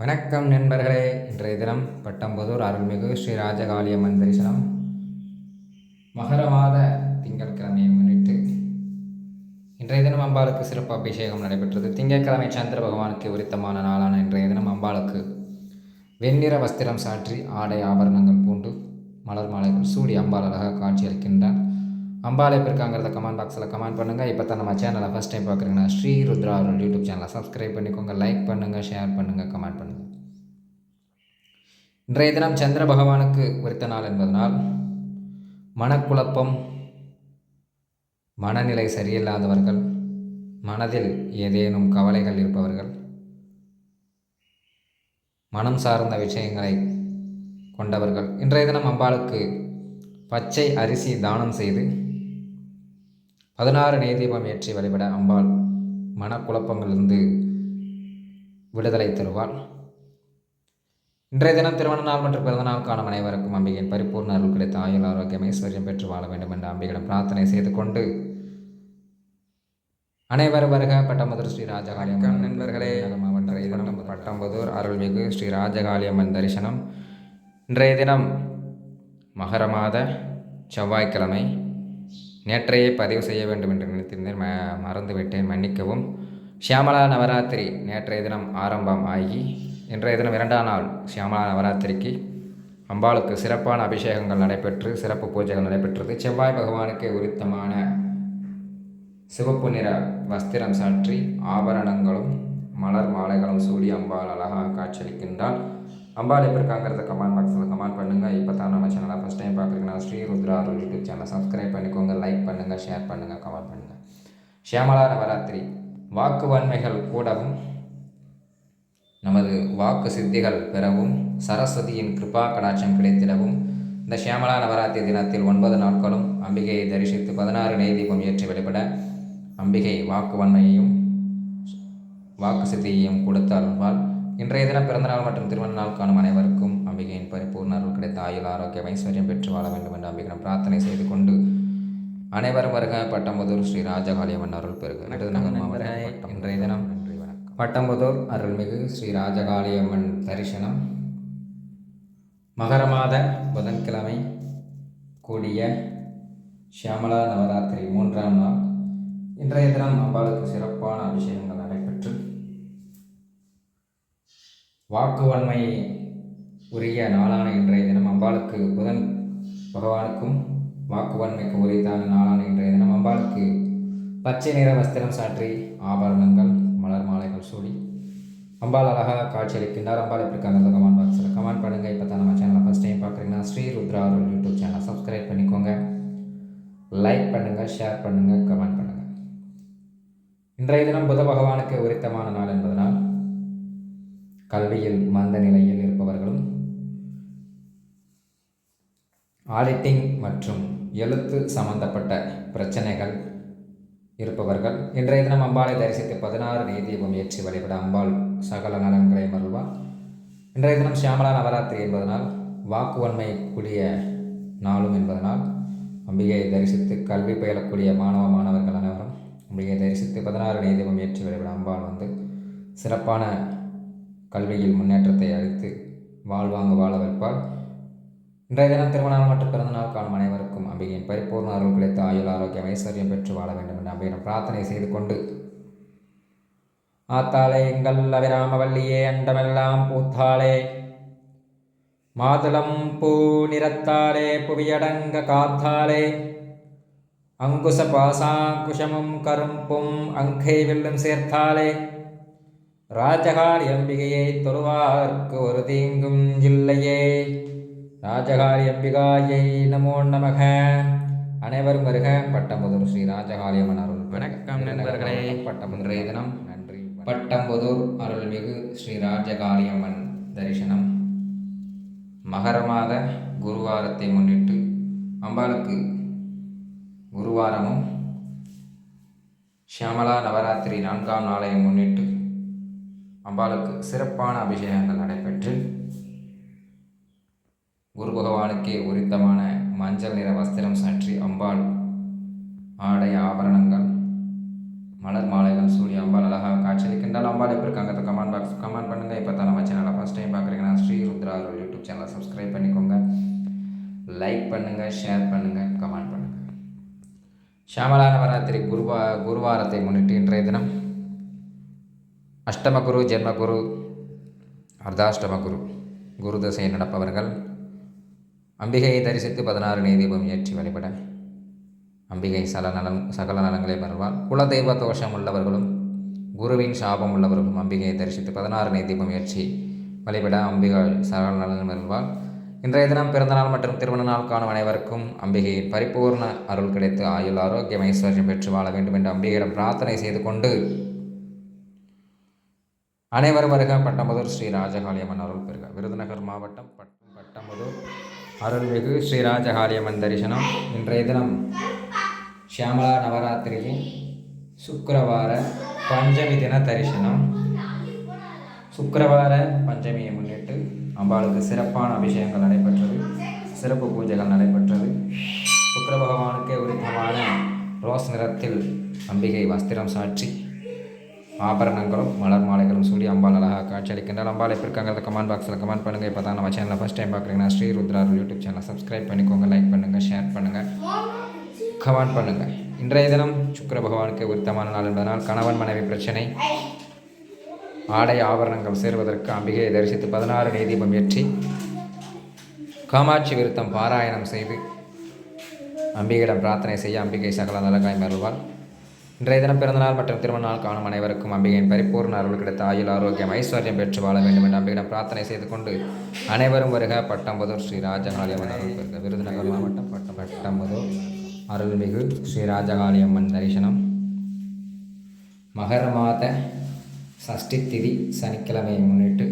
வணக்கம் நண்பர்களே. இன்றைய தினம் பட்டம்பதூர் அருள்மிகு ஸ்ரீ ராஜகாளியம்மன் தரிசனம். மகர மாத திங்கட்கிழமையை முன்னிட்டு இன்றைய தினம் அம்பாளுக்கு சிறப்பு அபிஷேகம் நடைபெற்றது. திங்கட்கிழமை சந்திர பகவானுக்கு உரித்தமான நாளான இன்றைய தினம் அம்பாளுக்கு வெண்ணிற வஸ்திரம் சாற்றி ஆடை ஆபரணங்கள் பூண்டு மலர் மாலைகள் சூடி அம்பாள் அழகாக காட்சியளிக்கின்றார் அம்பாலை இருக்காங்கிறத கமெண்ட் பாக்ஸில் கமெண்ட் பண்ணுங்கள் இப்போ தான் நம்ம சேனலை ஃபஸ்ட் டைம் பார்க்குறீங்கன்னா ஸ்ரீ ருத்ரா அவர்கள் யூடியூப் சேனலை சப்ஸ்கிரைப் பண்ணிக்கோங்க லைக் பண்ணுங்கள் ஷேர் பண்ணுங்கள் கமெண்ட் பண்ணுங்கள் இன்றைய தினம் சந்திர பகவானுக்கு உரித்த நாள் என்பதனால் மனக்குழப்பம் மனநிலை சரியில்லாதவர்கள் மனதில் ஏதேனும் கவலைகள் இருப்பவர்கள் மனம் சார்ந்த விஷயங்களை கொண்டவர்கள். இன்றைய தினம் அம்பாளுக்கு பச்சை அரிசி தானம் செய்து பதினாறு நெய்தீபம் ஏற்றி வழிபட அம்பாள் மனக்குழப்பங்களிலிருந்து விடுதலை தருவாள். இன்றைய தினம் திருமண நாள் மற்றும் பிறந்த நாள் காணும் அனைவருக்கும் அம்பிகையின் பரிபூர்ண அருள் கிடைத்த ஆயுள் ஆரோக்கியம் ஐஸ்வர்யம் பெற்று வாழ வேண்டும் என்று அம்பிகையிடம் பிரார்த்தனை செய்து கொண்டு அனைவரும் வருக. பட்டம்புதூர் ஸ்ரீ ராஜகாளியம்மன் நண்பர்களே. தினம் பட்டம்புதூர் அருள்மிகு ஸ்ரீ ராஜகாளியம்மன் தரிசனம். இன்றைய தினம் மகர மாத செவ்வாய்க்கிழமை. நேற்றையே பதிவு செய்ய வேண்டும் என்று நினைத்திருந்தேன். ம மறந்துவிட்டேன். மன்னிக்கவும். ஷியாமலா நவராத்திரி நேற்றைய தினம் ஆரம்பம் ஆகி இன்றைய தினம் இரண்டாம் நாள் ஷியாமலா நவராத்திரிக்கு அம்பாளுக்கு சிறப்பான அபிஷேகங்கள் நடைபெற்று சிறப்பு பூஜைகள் நடைபெற்றது. செவ்வாய் பகவானுக்கு உரித்தமான சிவப்பு நிற வஸ்திரம் சாற்றி ஆபரணங்களும் மலர் மாலைகளும் சூடி அம்பாள் அழகாக காட்சியளிக்கின்றாள். அம்பாள் எப்படி இருக்காங்கிறத கமெண்ட் பாக்ஸில் கமெண்ட் பண்ணுங்கள் இப்போ தான் நம்ம சேனலை ஃபஸ்ட் டைம் பார்க்குறீங்கன்னா ஸ்ரீ ருத்ரா அருள் யூடியூப் சேனலை சப்ஸ்கிரைப் பண்ணிக்கோங்க லைக் பண்ணுங்கள் ஷேர் பண்ணுங்கள் கமெண்ட் பண்ணுங்கள் ஷியாமலா நவராத்திரி. வாக்கு வன்மைகள் கூடவும் நமது வாக்கு சித்திகள் பெறவும் சரஸ்வதியின் கிருபா கடாட்சம் கிடைத்திடவும் இந்த ஷியாமலா நவராத்திரி தினத்தில் ஒன்பது நாட்களும் அம்பிகையை தரிசித்து பதினாறு நெய்தீபம் ஏற்றி வழிபட அம்பிகை வாக்கு வன்மையையும் வாக்கு சித்தியையும் கொடுத்து அருள்வாள் இன்றைய தினம் பிறந்தநாள் மற்றும் திருமண நாள் காணும் அனைவருக்கும் அம்பிகையின் பரிபூர்ண அருள் கிடைத்த ஆயுள் ஆரோக்கியம் ஐஸ்வர்யம் பெற்று வாழ வேண்டும் என்று அம்பிகையிடம் பிரார்த்தனை செய்து கொண்டு அனைவரும் வருக பட்டம்புதூர் ஸ்ரீ ராஜகாளியம்மன் அருள் பெருகு இன்றைய தினம் பட்டம்புதூர் அருள்மிகு ஸ்ரீ ராஜகாளியம்மன் தரிசனம். மகர மாத புதன்கிழமை கூடிய ஷியாமலா நவராத்திரி மூன்றாம் நாள். இன்றைய தினம் அம்பாளுக்கு சிறப்பான அபிஷேகங்கள் வாக்குவன்மை உரிய நாளான இன்றைய தினம் அம்பாளுக்கு புதன் பகவானுக்கும் வாக்குவன்மைக்கு உரித்தான நாளான இன்றைய தினம் அம்பாளுக்கு பச்சை நிற வஸ்திரம் சாற்றி ஆபரணங்கள் மலர் மாலைகள் சூடி அம்பாள் அழகாக காட்சியளிக்கின்றார் அம்பாள் எப்படி இருக்காங்க கமெண்ட் பாக்ஸில் கமெண்ட் பண்ணுங்கள் இப்போ தான் நம்ம சேனலை ஃபஸ்ட் டைம் பார்க்குறீங்கன்னா ஸ்ரீ ருத்ரா அருள் யூடியூப் சேனலை சப்ஸ்கிரைப் பண்ணிக்கோங்க. லைக் பண்ணுங்கள் ஷேர் பண்ணுங்கள் கமெண்ட் பண்ணுங்கள் இன்றைய தினம் புத பகவானுக்கு உரித்தமான நாள் என்பதனால் கல்வியில் மந்த நிலையில் இருப்பவர்களும் ஆடிட்டிங் மற்றும் எழுத்து சம்பந்தப்பட்ட பிரச்சனைகள் இருப்பவர்கள். இன்றைய தினம் அம்பாளை தரிசித்து பதினாறு நெய்தீபம் ஏற்றி வழிபட அம்பாள் சகல நலன்களை மருள்வார் இன்றைய தினம் சியாமலா நவராத்திரி என்பதனால் வாக்குவன்மை கூடிய நாளும் என்பதனால் அம்பிகையை தரிசித்து கல்வி பயிலக்கூடிய மாணவ மாணவர்கள் அனைவரும் அம்பிகையை தரிசித்து பதினாறு நீதிபம் ஏற்றி வழிபட அம்பாள் வந்து சிறப்பான கல்வியில் முன்னேற்றத்தை அளித்து வாழ்வாங்க வாழ வைப்பார். இன்றைய தினம் திருமணம் மற்றும் பிறந்தநாள் காணும் அனைவருக்கும் அம்பிகையின் பரிபூர்ண அருள் கிடைத்த ஆயுள் ஆரோக்கியம் ஐஸ்வர்யம் பெற்று வாழ வேண்டும் என்று அம்பியிடம் பிரார்த்தனை செய்து கொண்டு ஆத்தாளே எங்கள் அவிராமவல்லியே அண்டமெல்லாம் பூத்தாளே மாதுளம் பூ நிறத்தாலே புவியடங்க காத்தாலே அங்குச பாசாங்குஷமும் கரும்பும் அங்கை வில்லும் சேர்த்தாலே ராஜகாளி அம்பிகையை தொழுவார்க்கு ஒரு தீங்கும் இல்லையே. ராஜகாளி அம்பிகாயை நமோ நமக. அனைவரும் வருக. பட்டம்புதூர் ஸ்ரீ ராஜகாளியம்மன் அருள் வணக்கம் நண்பர்களே. பட்டமுன்றைய தினம் நன்றி. பட்டம்புதூர் அருள்மிகு ஸ்ரீ ராஜகாளியம்மன் தரிசனம். மகர மாத குருவாரத்தை முன்னிட்டு அம்பாளுக்கு குருவாரமும் ஷியாமலா நவராத்திரி நான்காம் நாளை முன்னிட்டு அம்பாளுக்கு சிறப்பான அபிஷேகங்கள் நடைபெற்று குரு பகவானுக்கே உரித்தமான மஞ்சள் நிற வஸ்திரம் சற்றி அம்பாள் ஆடை ஆபரணங்கள் மலர் மாலைகள் சூரிய அம்பாள் அழகாக காட்சியளிக்கின்றால் அம்பாள் எப்படி இருக்காங்க? அந்த கமெண்ட் பாக்ஸ் கமெண்ட் பண்ணுங்கள் இப்போ தான் நம்ம சேனலை ஃபஸ்ட் டைம் பார்க்குறீங்கன்னா ஸ்ரீ ருத்ரா யூடியூப் சேனலை சப்ஸ்கிரைப் பண்ணிக்கோங்க. லைக் பண்ணுங்கள் ஷேர் பண்ணுங்கள் கமெண்ட் பண்ணுங்கள் ஷியாமலா நவராத்திரி குருவா குருவாரத்தை முன்னிட்டு இன்றைய தினம் அஷ்டமகுரு ஜென்மகுரு அர்த்தாஷ்டமகுரு குரு தசை நடப்பவர்கள் அம்பிகையை தரிசித்து பதினாறு நீதிபம் ஏற்றி வழிபட அம்பிகை சல நலம் சகல நலங்களை பெறுவார். குலதெய்வ தோஷம் உள்ளவர்களும் குருவின் சாபம் உள்ளவர்களும் அம்பிகையை தரிசித்து பதினாறு நீதிபம் ஏற்றி வழிபட அம்பிகை சகல நலன் பெறுவார். இன்றைய தினம் பிறந்தநாள் மற்றும் திருமண நாள் காணும் அனைவருக்கும் அம்பிகையின் பரிபூர்ண அருள் கிடைத்து ஆயுள் ஆரோக்கியம் ஐஸ்வர்யம் பெற்று வாழ வேண்டும் என்று அம்பிகையிடம் பிரார்த்தனை செய்து கொண்டு அனைவரும் வருக. பட்டம்பதூர் ஸ்ரீ ராஜகாளியம்மன் அருள் பெருக. விருதுநகர் மாவட்டம் பட்டம் பட்டம்பதூர் அருள்மிகு ஸ்ரீ ராஜகாளியம்மன் தரிசனம் இன்றைய தினம் ஷியாமலா நவராத்திரியின் சுக்கரவார பஞ்சமி தின தரிசனம். சுக்கரவார பஞ்சமியை முன்னிட்டு அம்பாளுக்கு சிறப்பான அபிஷேகங்கள் நடைபெற்றது. சிறப்பு பூஜைகள் நடைபெற்றது. சுக்கர பகவானுக்கே உரித்தமான ரோஸ் நிறத்தில் அம்பிகை வஸ்திரம் சாற்றி ஆபரணங்களும் மலர் மாலைகளும் சொல்லி அம்பாள் அழகாக காட்சியளிக்கின்றால் அம்பாள் எப்படி இருக்காங்கிறத கமெண்ட் பாக்ஸில் கமெண்ட் பண்ணுங்கள் இப்போ தான் நம்ம சேனலில் ஃபஸ்ட் டைம் பார்க்குறீங்கன்னா ஸ்ரீ ருத்ரார் யூடியூப் சேனலை சப்ஸ்கிரைப் பண்ணிக்கோங்க லைக் பண்ணுங்கள் ஷேர் பண்ணுங்கள் கமெண்ட் பண்ணுங்கள் இன்றைய தினம் சுக்கர பகவானுக்கு உத்தமான நாள் என்பதனால் கணவன் மனைவி பிரச்சனை. ஆடை ஆபரணங்கள் சேருவதற்கு அம்பிகையை தரிசித்து பதினாறு நெய்தீபம் ஏற்றி காமாட்சி விருத்தம் பாராயணம் செய்து அம்பிகையிடம் பிரார்த்தனை செய்ய அம்பிகை சகல நலகாய் மருள்வாள் இன்றைய தினம் பிறந்தநாள் மற்றும் திருமண நாள் காணும் அனைவருக்கும் அம்பிகையின் பரிபூர்ண அருள் கிடைத்த ஆயுள் ஆரோக்கியம் ஐஸ்வர்யம் பெற்று வாழ வேண்டும் என்று அம்பிகிடம் பிரார்த்தனை செய்து கொண்டு அனைவரும் வருக. பட்டம்பதூர் ஸ்ரீ ராஜகாளியம்மன் அருள் பெறுக. விருதுநகர் மாவட்டம் பட்டம் பட்டம்பதூர் அருள்மிகு ஸ்ரீ ராஜகாளியம்மன் தரிசனம். மகர மாத சஷ்டி திதி சனிக்கிழமையை முன்னிட்டு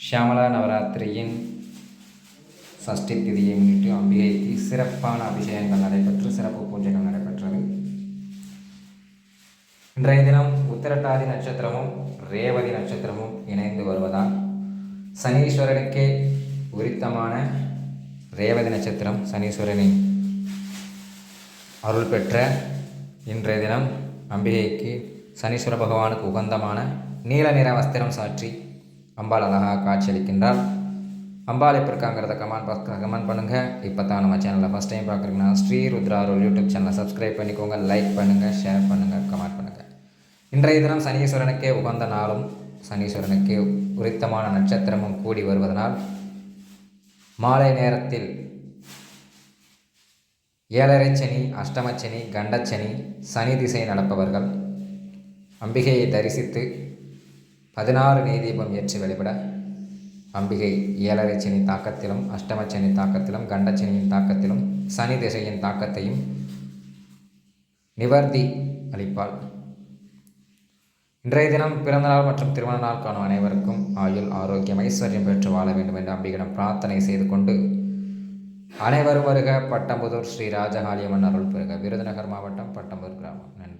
ஷியாமலா நவராத்திரியின் சஷ்டி திதியை முன்னிட்டு அம்பிகைக்கு சிறப்பான அபிஷேகங்கள் நடைபெற்று சிறப்பு பூஜைகள் நடைபெற்றது இன்றைய தினம் உத்திரட்டாதி நட்சத்திரமும் ரேவதி நட்சத்திரமும் இணைந்து வருவதால் சனீஸ்வரனுக்கே உரித்தமான ரேவதி நட்சத்திரம் சனீஸ்வரனின் அருள் பெற்ற இன்றைய தினம் அம்பிகைக்கு சனீஸ்வர பகவானுக்கு உகந்தமான நீல நிற வஸ்திரம் சாற்றி அம்பாள் அழகாக காட்சியளிக்கின்றார். அம்பாள் எப்படி இருக்காங்கிறத கமெண்ட் பாக்ஸ் கமெண்ட் பண்ணுங்கள் இப்போ தான் நம்ம சேனலில் ஃபஸ்ட் டைம் பார்க்குறீங்கன்னா ஸ்ரீ ருத்ரா அருள் யூடியூப் சேனலை சப்ஸ்கிரைப் பண்ணிக்கோங்க லைக் பண்ணுங்கள் ஷேர் பண்ணுங்கள் கமெண்ட் பண்ணுங்கள் இன்றைய தினம் சனீஸ்வரனுக்கே உகந்த நாளும் சனீஸ்வரனுக்கே உரித்தமான நட்சத்திரமும் கூடி வருவதனால் மாலை நேரத்தில் ஏழரை சனி அஷ்டமச்சனி கண்டச்சனி சனி திசை நடப்பவர்கள் அம்பிகையை தரிசித்து பதினாறு நெய்தீபம் ஏற்றி வழிபட அம்பிகை ஏழரை சனி தாக்கத்திலும் அஷ்டமச்சனி தாக்கத்திலும் கண்டச்சனியின் தாக்கத்திலும் சனி திசையின் தாக்கத்தையும் நிவர்த்தி அளிப்பாள். இன்றைய தினம் பிறந்தநாள் மற்றும் திருமண நாள் காணும் அனைவருக்கும் ஆயுள் ஆரோக்கியம் ஐஸ்வர்யம் பெற்று வாழ வேண்டும் என்று அம்பிகையிடம் பிரார்த்தனை செய்து கொண்டு அனைவரும் வருக. பட்டம்புதூர் ஸ்ரீ ராஜகாளியம்மன் அருள் பெறுக. விருதுநகர் மாவட்டம் பட்டம்பூர் கிராமம். நன்றி.